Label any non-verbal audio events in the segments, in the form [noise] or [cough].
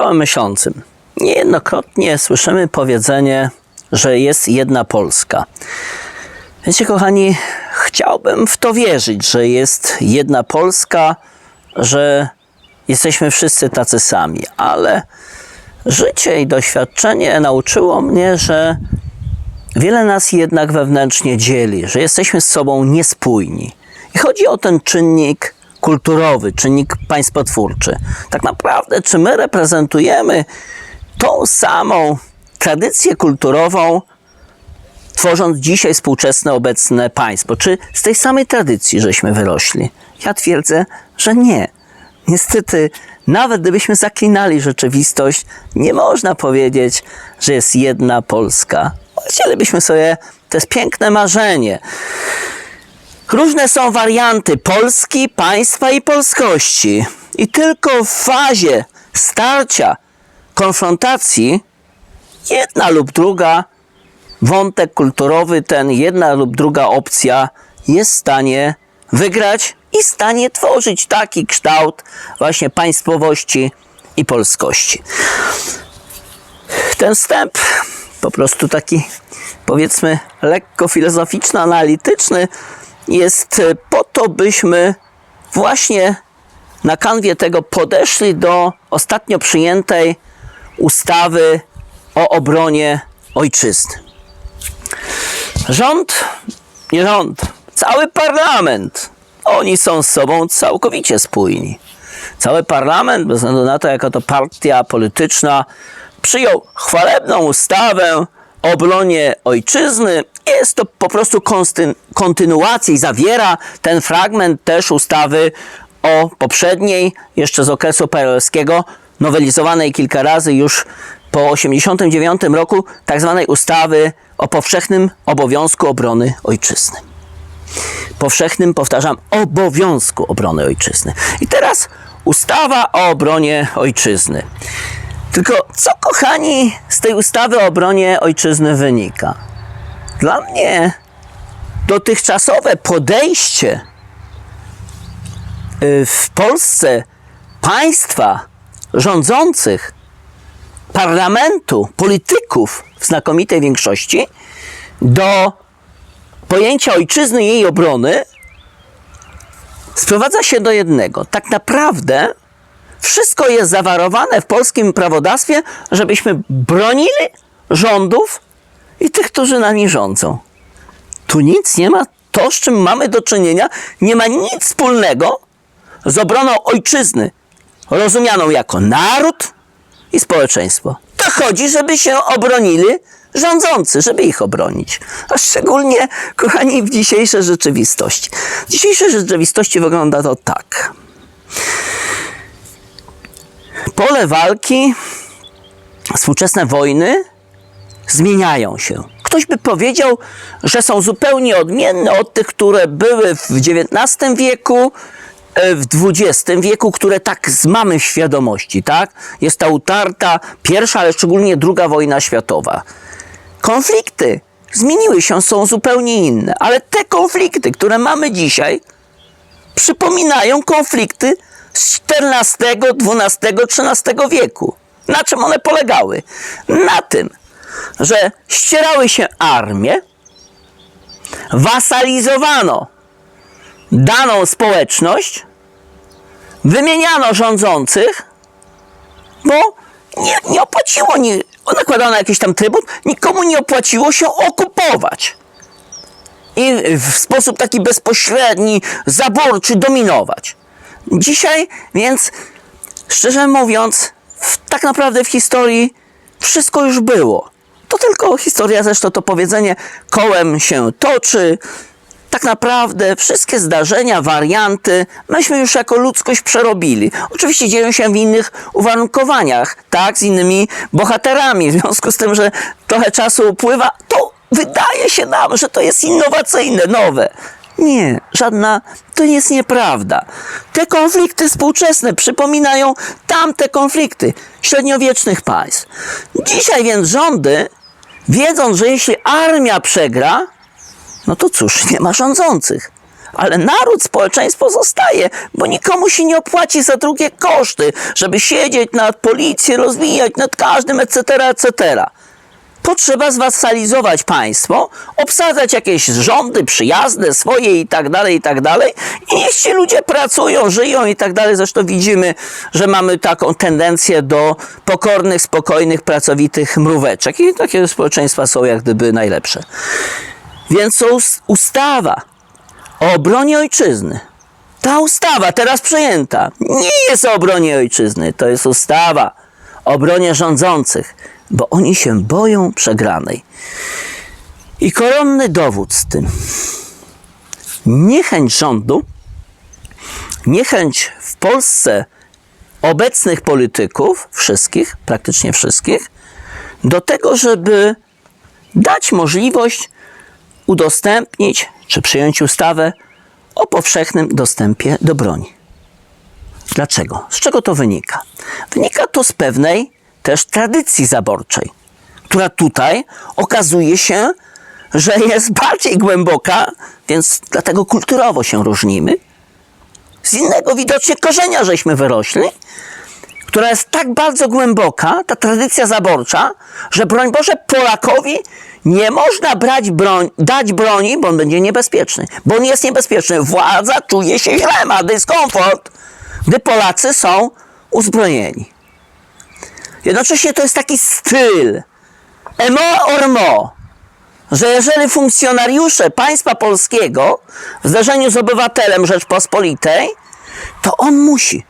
czołem myślącym. Niejednokrotnie słyszymy powiedzenie, że jest jedna Polska. Wiecie, kochani, chciałbym w to wierzyć, że jest jedna Polska, że jesteśmy wszyscy tacy sami, ale życie i doświadczenie nauczyło mnie, że wiele nas jednak wewnętrznie dzieli, że jesteśmy z sobą niespójni. I chodzi o ten czynnik kulturowy, czynnik państwotwórczy. Tak naprawdę, czy my reprezentujemy tą samą tradycję kulturową, tworząc dzisiaj współczesne, obecne państwo? Czy z tej samej tradycji żeśmy wyrośli? Ja twierdzę, że nie. Niestety, nawet gdybyśmy zaklinali rzeczywistość, nie można powiedzieć, że jest jedna Polska. Chcielibyśmy sobie, to jest piękne marzenie. Różne są warianty Polski, państwa i polskości. I tylko w fazie starcia, konfrontacji, jedna lub druga wątek kulturowy, ten jedna lub druga opcja jest w stanie wygrać i w stanie tworzyć taki kształt właśnie państwowości i polskości. Ten wstęp, po prostu taki powiedzmy lekko filozoficzno-analityczny, jest e, po to, byśmy właśnie na kanwie tego podeszli do ostatnio przyjętej ustawy o obronie ojczyzny. Rząd, nie rząd, cały parlament, oni są z sobą całkowicie spójni. Cały parlament, bez względu na to, jaka to partia polityczna, przyjął chwalebną ustawę obronie ojczyzny. Jest to po prostu kontynuacja i zawiera ten fragment też ustawy o poprzedniej, jeszcze z okresu PRL-skiego, nowelizowanej kilka razy już po 1989 roku, tak zwanej ustawy o powszechnym obowiązku obrony ojczyzny powszechnym, powtarzam, obowiązku obrony ojczyzny. I teraz ustawa o obronie ojczyzny. Tylko co, kochani, z tej ustawy o obronie ojczyzny wynika? Dla mnie dotychczasowe podejście y, w Polsce państwa rządzących, parlamentu, polityków w znakomitej większości do pojęcia ojczyzny i jej obrony sprowadza się do jednego. Tak naprawdę wszystko jest zawarowane w polskim prawodawstwie, żebyśmy bronili rządów i tych, którzy nami rządzą. Tu nic nie ma, to z czym mamy do czynienia, nie ma nic wspólnego z obroną ojczyzny, rozumianą jako naród i społeczeństwo. To chodzi, żeby się obronili rządzący, żeby ich obronić. A szczególnie, kochani, w dzisiejszej rzeczywistości. W dzisiejszej rzeczywistości wygląda to tak. Pole walki, współczesne wojny zmieniają się. Ktoś by powiedział, że są zupełnie odmienne od tych, które były w XIX wieku, e, w XX wieku, które tak mamy w świadomości, tak? Jest ta utarta pierwsza, ale szczególnie druga wojna światowa. Konflikty zmieniły się, są zupełnie inne, ale te konflikty, które mamy dzisiaj, przypominają konflikty z XIV, XII, XIII wieku. Na czym one polegały? Na tym, że ścierały się armie, wasalizowano daną społeczność, wymieniano rządzących, bo nie, nie opłaciło, nie, nakładano jakiś tam trybut, nikomu nie opłaciło się okupować. I w sposób taki bezpośredni, zaborczy dominować. Dzisiaj więc, szczerze mówiąc, w, tak naprawdę w historii wszystko już było. To tylko historia, zresztą to powiedzenie kołem się toczy. Tak naprawdę wszystkie zdarzenia, warianty, myśmy już jako ludzkość przerobili. Oczywiście dzieją się w innych uwarunkowaniach, tak, z innymi bohaterami. W związku z tym, że trochę czasu upływa, to wydaje się nam, że to jest innowacyjne, nowe. Nie, żadna, to jest nieprawda. Te konflikty współczesne przypominają tamte konflikty średniowiecznych państw. Dzisiaj więc rządy, wiedząc, że jeśli armia przegra, no to cóż, nie ma rządzących. ale naród, społeczeństwo zostaje, bo nikomu się nie opłaci za drugie koszty, żeby siedzieć nad policję, rozwijać nad każdym, etc., etc. Potrzeba zwasalizować państwo, obsadzać jakieś rządy przyjazne swoje i tak dalej, i tak dalej. I niech ci ludzie pracują, żyją i tak dalej. Zresztą widzimy, że mamy taką tendencję do pokornych, spokojnych, pracowitych mróweczek. I takie społeczeństwa są jak gdyby najlepsze. Więc ustawa o obronie ojczyzny. Ta ustawa teraz przyjęta nie jest o obronie ojczyzny, to jest ustawa o obronie rządzących, bo oni się boją przegranej. I koronny dowód z tym. Niechęć rządu, niechęć w Polsce obecnych polityków, wszystkich, praktycznie wszystkich, do tego, żeby dać możliwość udostępnić czy przyjąć ustawę o powszechnym dostępie do broni. Dlaczego? Z czego to wynika? Wynika to z pewnej też tradycji zaborczej, która tutaj okazuje się, że jest [laughs] bardziej głęboka, więc dlatego kulturowo się różnimy. Z innego widocznie korzenia żeśmy wyrośli, która jest tak bardzo głęboka, ta tradycja zaborcza, że broń Boże Polakowi nie można brać broń, dać broni, bo on będzie niebezpieczny. Bo on jest niebezpieczny. Władza czuje się źle, ma dyskomfort, gdy Polacy są uzbrojeni. Jednocześnie to jest taki styl emo ormo, że jeżeli funkcjonariusze państwa polskiego w zdarzeniu z obywatelem Rzeczpospolitej, to on musi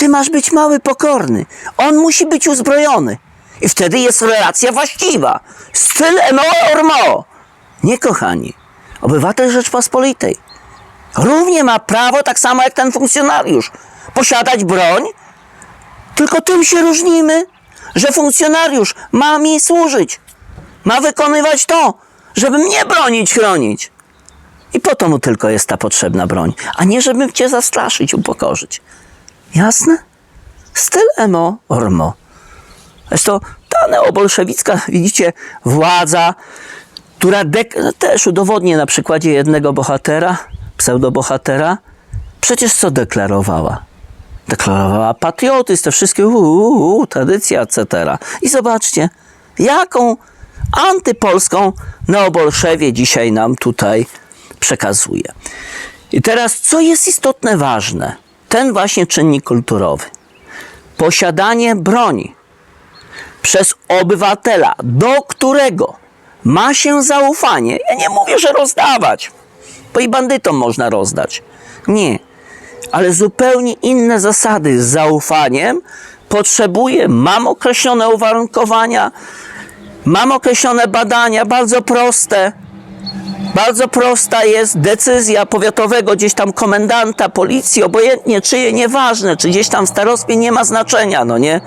ty masz być mały, pokorny. On musi być uzbrojony. I wtedy jest relacja właściwa. Styl emo ormo. Nie, kochani. Obywatel Rzeczpospolitej równie ma prawo, tak samo jak ten funkcjonariusz, posiadać broń, tylko tym się różnimy, że funkcjonariusz ma mi służyć. Ma wykonywać to, żeby mnie bronić, chronić. I po to mu tylko jest ta potrzebna broń, a nie żeby cię zastraszyć, upokorzyć. Jasne? Styl emo ormo. Zresztą ta neobolszewicka, widzicie, władza, która dek- no też udowodnię na przykładzie jednego bohatera, pseudobohatera, przecież co deklarowała? Deklarowała patriotyzm, te wszystkie uu, uu, uu, tradycja, etc. I zobaczcie, jaką antypolską neobolszewie dzisiaj nam tutaj przekazuje. I teraz, co jest istotne, ważne? Ten właśnie czynnik kulturowy. Posiadanie broni przez obywatela, do którego ma się zaufanie. Ja nie mówię, że rozdawać, bo i bandytom można rozdać. Nie, ale zupełnie inne zasady z zaufaniem potrzebuję, mam określone uwarunkowania, mam określone badania, bardzo proste. Bardzo prosta jest decyzja powiatowego gdzieś tam komendanta policji, obojętnie czyje, nieważne, czy gdzieś tam w starostwie nie ma znaczenia, no nie?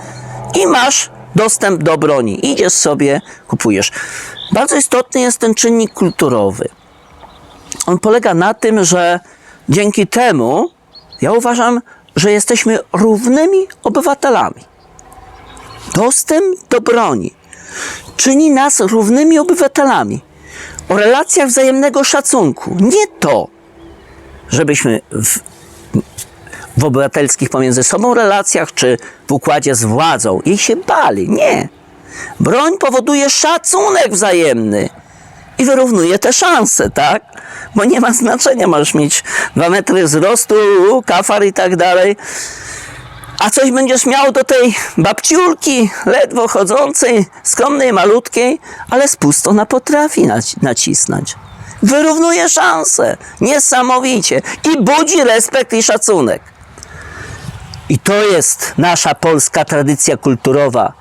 I masz dostęp do broni. Idziesz sobie, kupujesz. Bardzo istotny jest ten czynnik kulturowy. On polega na tym, że dzięki temu ja uważam, że jesteśmy równymi obywatelami. Dostęp do broni czyni nas równymi obywatelami o relacjach wzajemnego szacunku. Nie to, żebyśmy w, w obywatelskich pomiędzy sobą relacjach, czy w układzie z władzą jej się bali. Nie. Broń powoduje szacunek wzajemny i wyrównuje te szanse, tak? Bo nie ma znaczenia, możesz mieć dwa metry wzrostu, kafar i tak dalej. A coś będziesz miał do tej babciulki, ledwo chodzącej, skromnej, malutkiej, ale spusto ona potrafi naci- nacisnąć. Wyrównuje szanse. Niesamowicie. I budzi respekt i szacunek. I to jest nasza polska tradycja kulturowa,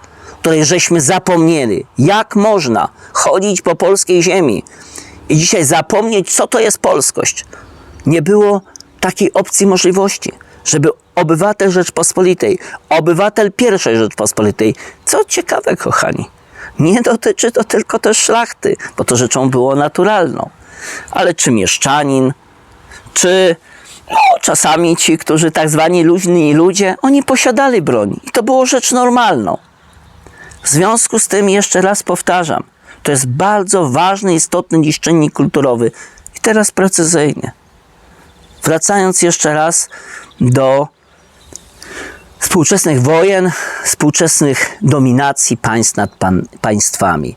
której żeśmy zapomnieli. Jak można chodzić po polskiej ziemi i dzisiaj zapomnieć, co to jest polskość? Nie było takiej opcji, możliwości, żeby obywatel Rzeczpospolitej, obywatel pierwszej Rzeczpospolitej, co ciekawe, kochani, nie dotyczy to tylko też szlachty, bo to rzeczą było naturalną, ale czy mieszczanin, czy no, czasami ci, którzy tak zwani luźni ludzie, oni posiadali broń i to było rzecz normalną. W związku z tym jeszcze raz powtarzam, to jest bardzo ważny, istotny dziś czynnik kulturowy. I teraz precyzyjnie. wracając jeszcze raz do współczesnych wojen, współczesnych dominacji państw nad pan, państwami.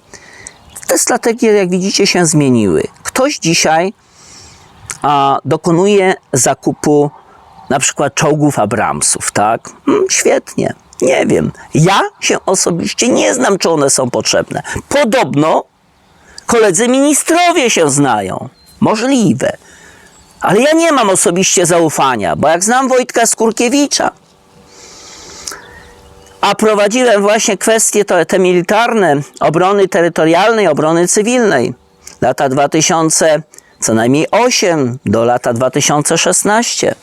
Te strategie, jak widzicie, się zmieniły. Ktoś dzisiaj a, dokonuje zakupu na przykład czołgów Abramsów, tak? Hmm, świetnie. Nie wiem. Ja się osobiście nie znam, czy one są potrzebne. Podobno koledzy ministrowie się znają. Możliwe. Ale ja nie mam osobiście zaufania, bo jak znam Wojtka Skurkiewicza, a prowadziłem właśnie kwestie te, te militarne, obrony terytorialnej, obrony cywilnej, lata 2000, co najmniej 8 do lata 2016.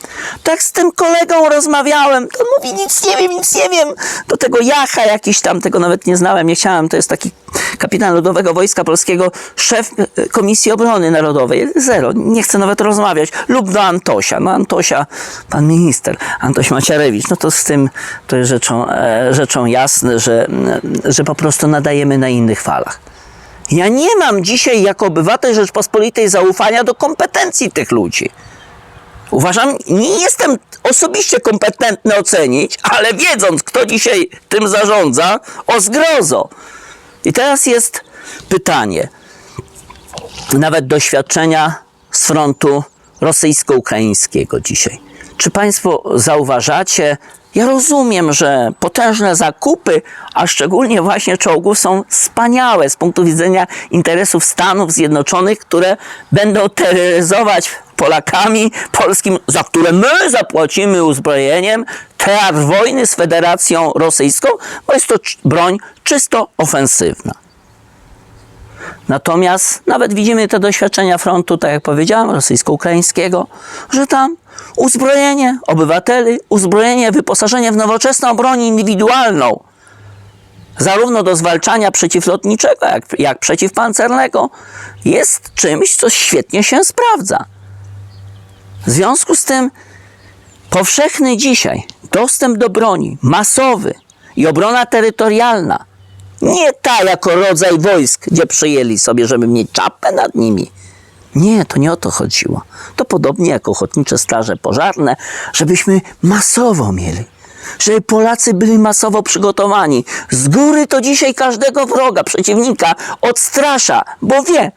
Tak z tym kolegą rozmawiałem, to mówi nic nie wiem, nic nie wiem. Do tego Jacha jakiś tam, tego nawet nie znałem, nie chciałem, to jest taki kapitan Ludowego Wojska Polskiego, szef e, Komisji Obrony Narodowej. Zero, nie chcę nawet rozmawiać. Lub do Antosia. No Antosia, pan minister, Antoś Maciarewicz, no to z tym to jest rzeczą, e, rzeczą jasne, że, że po prostu nadajemy na innych falach. Ja nie mam dzisiaj jako obywatel Rzeczpospolitej zaufania do kompetencji tych ludzi. Uważam, nie jestem osobiście kompetentny ocenić, ale wiedząc, kto dzisiaj tym zarządza, o zgrozo. I teraz jest pytanie, nawet doświadczenia z frontu rosyjsko-ukraińskiego dzisiaj. Czy Państwo zauważacie, ja rozumiem, że potężne zakupy, a szczególnie właśnie czołgów, są wspaniałe z punktu widzenia interesów Stanów Zjednoczonych, które będą terroryzować Polakami polskim, za które my zapłacimy uzbrojeniem, teatr wojny z Federacją Rosyjską, bo jest to broń czysto ofensywna. Natomiast nawet widzimy te doświadczenia frontu, tak jak powiedziałem, rosyjsko-ukraińskiego, że tam uzbrojenie obywateli, uzbrojenie, wyposażenie w nowoczesną broń indywidualną, zarówno do zwalczania przeciwlotniczego, jak, jak przeciwpancernego, jest czymś, co świetnie się sprawdza. W związku z tym powszechny dzisiaj dostęp do broni, masowy i obrona terytorialna, nie ta jako rodzaj wojsk, gdzie przyjęli sobie, żeby mieć czapę nad nimi. Nie, to nie o to chodziło. To podobnie jak ochotnicze straże pożarne, żebyśmy masowo mieli. Żeby Polacy byli masowo przygotowani. Z góry to dzisiaj każdego wroga, przeciwnika odstrasza, bo wie,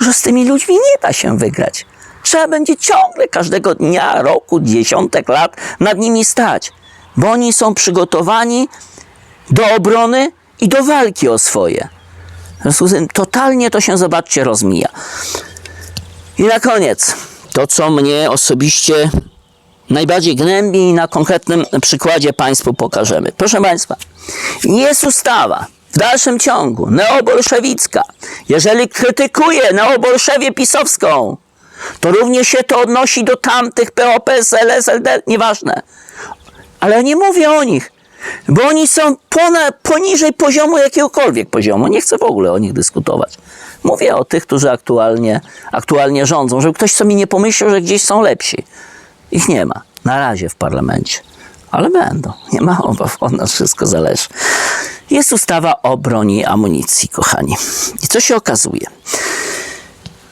że z tymi ludźmi nie da się wygrać. Trzeba będzie ciągle każdego dnia, roku, dziesiątek lat nad nimi stać, bo oni są przygotowani do obrony i do walki o swoje. W związku z tym totalnie to się, zobaczcie, rozmija. I na koniec, to co mnie osobiście najbardziej gnębi i na konkretnym przykładzie Państwu pokażemy. Proszę Państwa, jest ustawa w dalszym ciągu neobolszewicka. Jeżeli krytykuje neobolszewię pisowską, to również się to odnosi do tamtych PO, PSL, SLD, nieważne. Ale nie mówię o nich, bo oni są ponad, poniżej poziomu jakiegokolwiek poziomu. Nie chcę w ogóle o nich dyskutować. Mówię o tych, którzy aktualnie, aktualnie rządzą, żeby ktoś sobie nie pomyślał, że gdzieś są lepsi. Ich nie ma. Na razie w parlamencie. Ale będą. Nie ma obaw. Od nas wszystko zależy. Jest ustawa o broni i amunicji, kochani. I co się okazuje?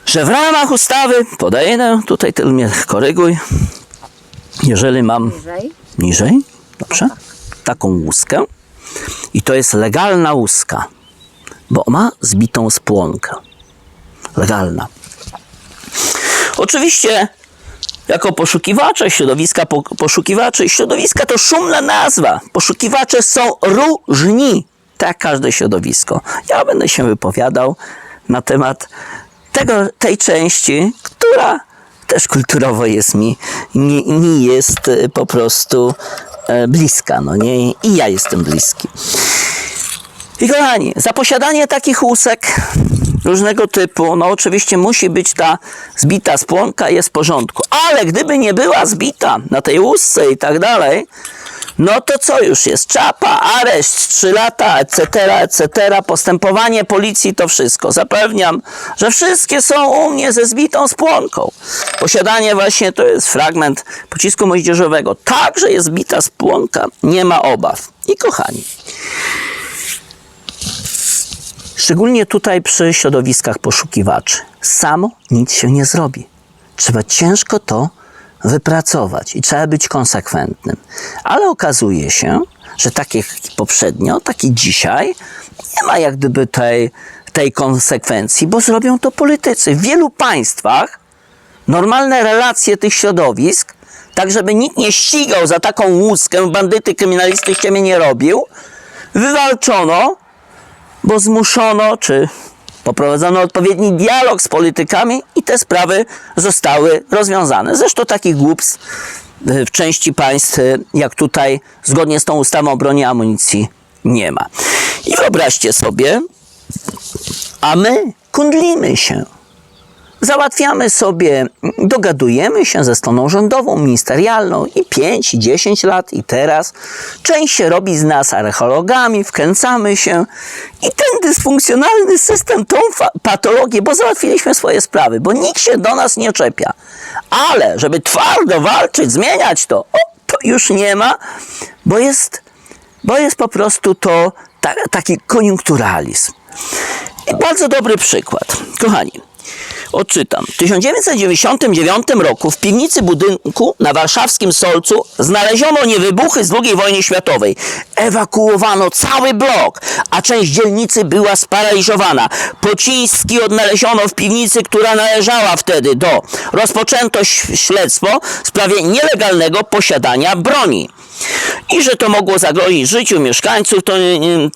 Że w ramach ustawy, podaję tutaj ty mnie koryguj, jeżeli mam Niżej. niżej, dobrze, taką łuskę i to jest legalna łuska, bo ma zbitą spłonkę. Legalna. Oczywiście jako poszukiwacze środowiska, po, poszukiwacze środowiska to szumna nazwa. Poszukiwacze są różni, tak każde środowisko. Ja będę się wypowiadał na temat tego, tej części, która też kulturowo jest mi, mi jest e, po prostu e, bliska, no nie? I ja jestem bliski. I kochani, za posiadanie takich łusek różnego typu, no oczywiście musi być ta zbita spłonka, jest w porządku. Ale gdyby nie była zbita na tej łusce i tak dalej, no to co już jest? Czapa, areszt, 3 lata, etc., etc., postępowanie policji, to wszystko. Zapewniam, że wszystkie są u mnie ze zbitą spłonką. Posiadanie właśnie to jest fragment pocisku moździerzowego. Także jest zbita spłonka, nie ma obaw. I kochani, Szczególnie tutaj przy środowiskach poszukiwaczy. Samo nic się nie zrobi. Trzeba ciężko to wypracować i trzeba być konsekwentnym. Ale okazuje się, że tak jak poprzednio, tak i dzisiaj nie ma jak gdyby tej, tej konsekwencji, bo zrobią to politycy. W wielu państwach normalne relacje tych środowisk, tak żeby nikt nie ścigał za taką łuskę, bandyty, kryminalisty mnie nie robił, wywalczono, bo zmuszono, czy poprowadzono odpowiedni dialog z politykami i te sprawy zostały rozwiązane. Zresztą takich głupstw y, w części państw, y, jak tutaj, zgodnie z tą ustawą o broni amunicji, nie ma. I wyobraźcie sobie, a my kundlimy się. Załatwiamy sobie, dogadujemy się ze stroną rządową, ministerialną i 5, i 10 lat, i teraz. Część się robi z nas archeologami, wkręcamy się i ten dysfunkcjonalny system, tą patologię, bo załatwiliśmy swoje sprawy, bo nikt się do nas nie czepia. Ale żeby twardo walczyć, zmieniać to, o, to już nie ma, bo jest, bo jest po prostu to ta, taki koniunkturalizm. I bardzo dobry przykład. Kochani, odczytam. W 1999 roku w piwnicy budynku na warszawskim Solcu znaleziono niewybuchy z II wojny światowej. Ewakuowano cały blok, a część dzielnicy była sparaliżowana. Pociski odnaleziono w piwnicy, która należała wtedy do. Rozpoczęto śledztwo w sprawie nielegalnego posiadania broni. I że to mogło zagrozić życiu mieszkańców, to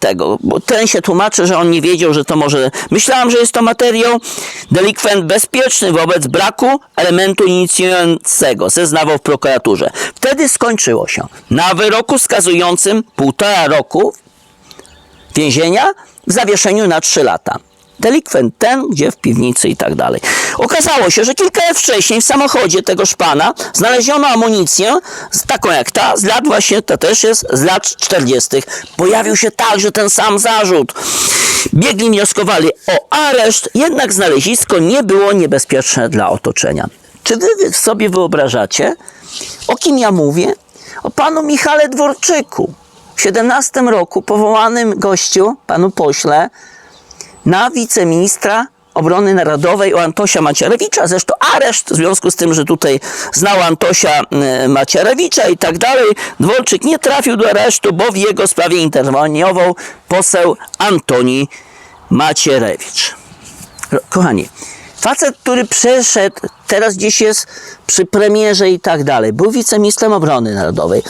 tego, bo ten się tłumaczy, że on nie wiedział, że to może. Myślałam, że jest to materiał delikwent bezpieczny wobec braku elementu inicjującego, zeznawał w prokuraturze. Wtedy skończyło się na wyroku skazującym półtora roku więzienia w zawieszeniu na 3 lata. Delikwent ten, gdzie w piwnicy i tak dalej. Okazało się, że kilka lat wcześniej w samochodzie tegoż pana znaleziono amunicję, taką jak ta, z lat właśnie, to też jest z lat 40. Pojawił się także ten sam zarzut. Biegli wnioskowali o areszt, jednak znalezisko nie było niebezpieczne dla otoczenia. Czy wy sobie wyobrażacie, o kim ja mówię? O panu Michale Dworczyku. W 17 roku powołanym gościu, panu pośle, na wiceministra obrony narodowej o Antosia Macierewicza. Zresztą areszt w związku z tym, że tutaj znał Antosia y, Macierewicza i tak dalej. Dworczyk nie trafił do aresztu, bo w jego sprawie interweniował poseł Antoni Macierewicz. Kochani, facet, który przeszedł, teraz gdzieś jest przy premierze i tak dalej, był wiceministrem obrony narodowej,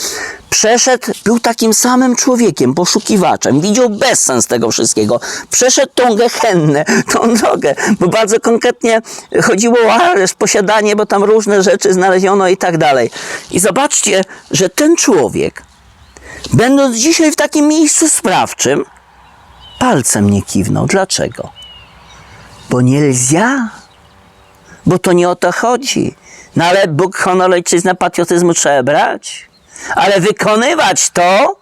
przeszedł, był takim samym człowiekiem, poszukiwaczem, widział bezsens tego wszystkiego, przeszedł tą gehennę, tą drogę, bo bardzo konkretnie chodziło o areszt, posiadanie, bo tam różne rzeczy znaleziono i tak dalej. I zobaczcie, że ten człowiek, będąc dzisiaj w takim miejscu sprawczym, palcem nie kiwnął. Dlaczego? Bo nie lzia. Bo to nie o to chodzi. No ale Bóg, honor, ojczyzna, patriotyzmu trzeba brać. Ale wykonywać to,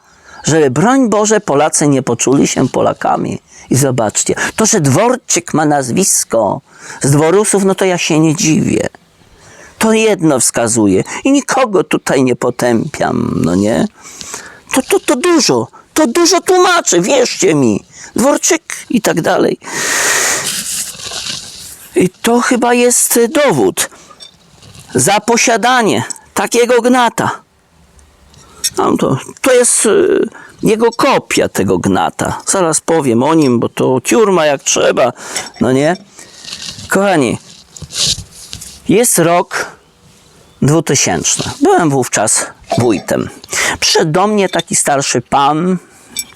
żeby broń Boże Polacy nie poczuli się Polakami. I zobaczcie, to, że Dworczyk ma nazwisko z dworusów, no to ja się nie dziwię. To jedno wskazuje. I nikogo tutaj nie potępiam, no nie? To, to, to dużo, to dużo tłumaczy, wierzcie mi. Dworczyk i tak dalej. I to chyba jest y, dowód za posiadanie takiego gnata. No to, to jest y, jego kopia tego gnata. Zaraz powiem o nim, bo to ciurma jak trzeba, no nie? Kochani, jest rok 2000. Byłem wówczas wójtem. Przyszedł do mnie taki starszy pan.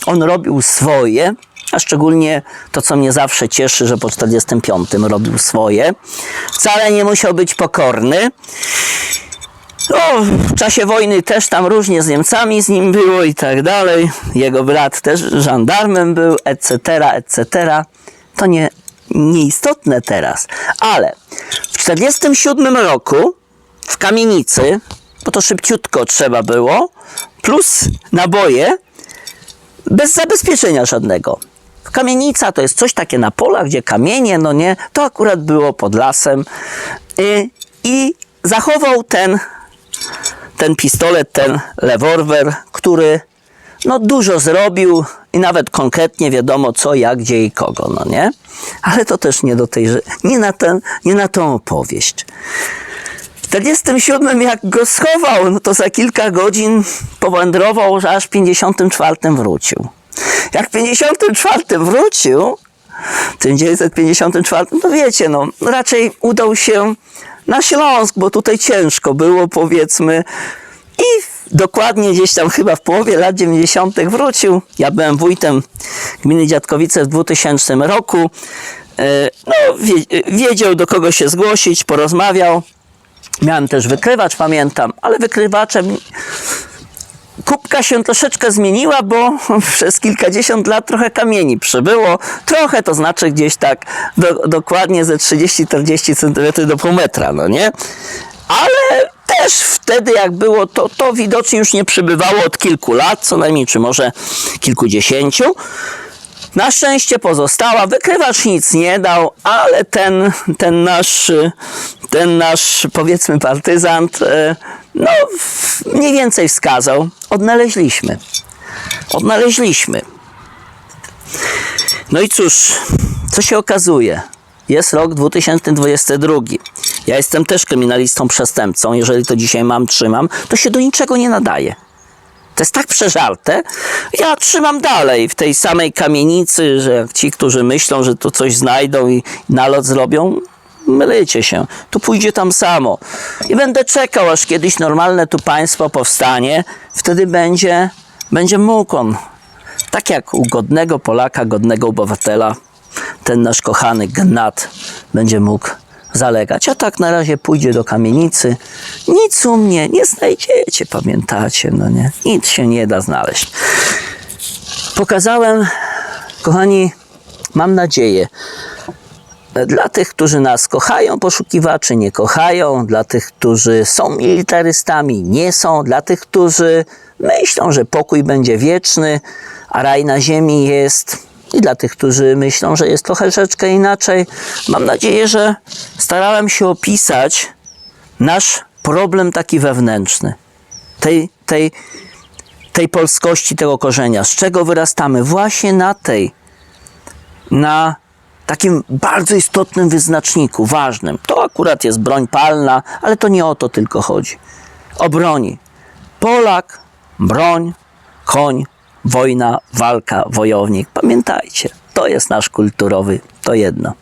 On robił swoje, a szczególnie to, co mnie zawsze cieszy, że po 45 robił swoje. Wcale nie musiał być pokorny. W czasie wojny też tam różnie z Niemcami z nim było i tak dalej. Jego brat też żandarmem był, etc., etc. To nie, nieistotne teraz. Ale w 47 roku w kamienicy, bo to szybciutko trzeba było, plus naboje, bez zabezpieczenia żadnego. Kamienica to jest coś takie na polach, gdzie kamienie, no nie, to akurat było pod lasem. I, i zachował ten, ten pistolet, ten rewolwer, który no dużo zrobił i nawet konkretnie wiadomo co, jak, gdzie i kogo, no nie? Ale to też nie do tej, nie na ten, nie na tą opowieść. 47 jak go schował, no to za kilka godzin powędrował, aż w 54 wrócił. Jak w 54 wrócił, w 1954, to wiecie, no raczej udał się na Śląsk, bo tutaj ciężko było, powiedzmy. I dokładnie gdzieś tam chyba w połowie lat 90. wrócił. Ja byłem wójtem gminy Dziadkowice w 2000 roku. E, No, wie- wiedział do kogo się zgłosić, porozmawiał. Miałem też wykrywacz, pamiętam, ale wykrywaczem kubka się troszeczkę zmieniła, bo [laughs] przez kilkadziesiąt lat trochę kamieni przybyło. Trochę to znaczy gdzieś tak do, dokładnie ze 30-40 cm do pół metra, no nie? Ale też wtedy jak było, to, to widocznie już nie przybywało od kilku lat, co najmniej, czy może kilkudziesięciu. Na szczęście pozostała. Wykrywacz nic nie dał, ale ten, ten nasz, ten nasz powiedzmy partyzant, y, no mniej więcej wskazał. Odnaleźliśmy. Odnaleźliśmy. No i cóż, co się okazuje? Jest rok 2022. Ja jestem też kryminalistą przestępcą. Jeżeli to dzisiaj mam, trzymam, to się do niczego nie nadaje. To jest tak przeżarte. Ja trzymam dalej w tej samej kamienicy, że ci, którzy myślą, że tu coś znajdą i nalot zrobią, mylicie się. Tu pójdzie tam samo. I będę czekał, aż kiedyś normalne tu państwo powstanie. Wtedy będzie, będzie mógł on, tak jak u godnego Polaka, godnego obywatela, ten nasz kochany gnat będzie mógł zalegać. A tak na razie pójdzie do kamienicy. Nic u mnie nie znajdziecie, pamiętacie, no nie? Nic się nie da znaleźć. Pokazałem, kochani, mam nadzieję, dla tych, którzy nas kochają, poszukiwaczy nie kochają, dla tych, którzy są militarystami, nie są, dla tych, którzy myślą, że pokój będzie wieczny, a raj na ziemi jest, i dla tych, którzy myślą, że jest troszeczkę inaczej. Mam nadzieję, że starałem się opisać nasz problem taki wewnętrzny, tej, tej, tej polskości, tego korzenia, z czego wyrastamy, właśnie na tej na takim bardzo istotnym wyznaczniku, ważnym. To akurat jest broń palna, ale to nie o to tylko chodzi. O broni. Polak, broń, koń, wojna, walka, wojownik. Pamiętajcie, to jest nasz kulturowy, to jedno.